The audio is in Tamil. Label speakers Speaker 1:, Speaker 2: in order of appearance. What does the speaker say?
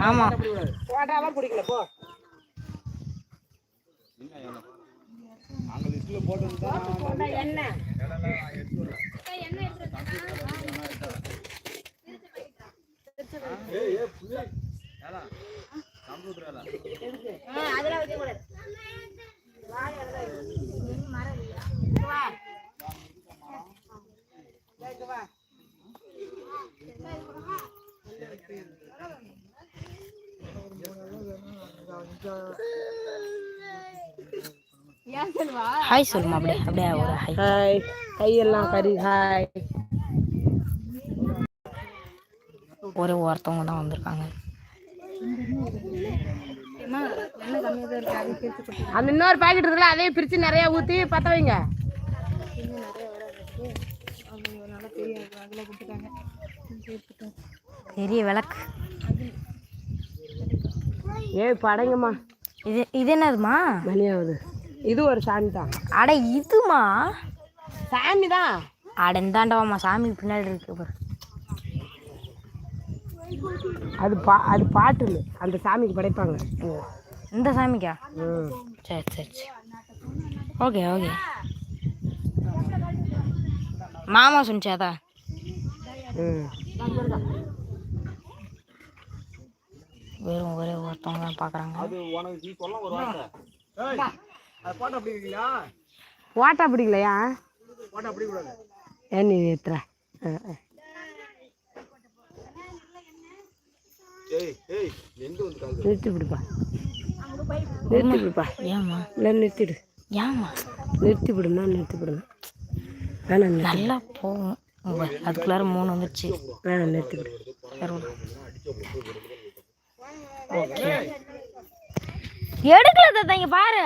Speaker 1: ஆமா.
Speaker 2: போட்டாலாம் பிடிக்கல போ. என்ன அதெல்லாம் வைக்க கூடாது
Speaker 1: ஹாய் சொல்லுமா அப்படியே அப்படியே ஒரு ஹாய்
Speaker 2: ஹாய் கையெல்லாம் கறி ஹாய்
Speaker 1: ஒரே ஒருத்தவங்க தான் வந்திருக்காங்க.
Speaker 2: அந்த இன்னொரு பாக்கெட் இருக்குல்ல அதையும் பிரிச்சு நிறைய ஊத்தி பத்த வைங்க.
Speaker 1: பெரிய விளக்கு.
Speaker 2: ஏய் படங்கம்மா.
Speaker 1: இது இது என்னதுமா
Speaker 2: மணியாவது. இது ஒரு சாமி தான்
Speaker 1: அட இதுமா
Speaker 2: சாமி தான்
Speaker 1: அட இந்தாண்டவாம்மா சாமி பின்னாடி இருக்கு பாரு.
Speaker 2: அது பா அது பாட்டு அந்த சாமிக்கு படைப்பாங்க.
Speaker 1: இந்த சாமிக்கா?
Speaker 2: ம்
Speaker 1: சரி சரி சரி. Okay okay. மாமா சொன்னிச்சாதா?
Speaker 2: ம்.
Speaker 1: வெறும் ஒரே ஒருத்தவங்க தான் பார்க்குறாங்க
Speaker 2: ஓட்டா பிடிக்கலையா ஏன் நீ ஏத்துற? ஆ, ஆ. நிறுத்தி பிடிப்பா நிறுத்தி. பிடிப்பா
Speaker 1: ஏம்மா?
Speaker 2: இல்லை நிறுத்திடு.
Speaker 1: ஏம்மா?
Speaker 2: நிறுத்தி விடுனா நிறுத்தி விடுங்க வேணாம்
Speaker 1: நல்லா போகும். உங்க அதுக்குள்ளார மூணு வந்துருச்சு.
Speaker 2: வேணாம் நிறுத்தி விடு.
Speaker 1: எடுக்கல தாத்தா இங்க பாரு.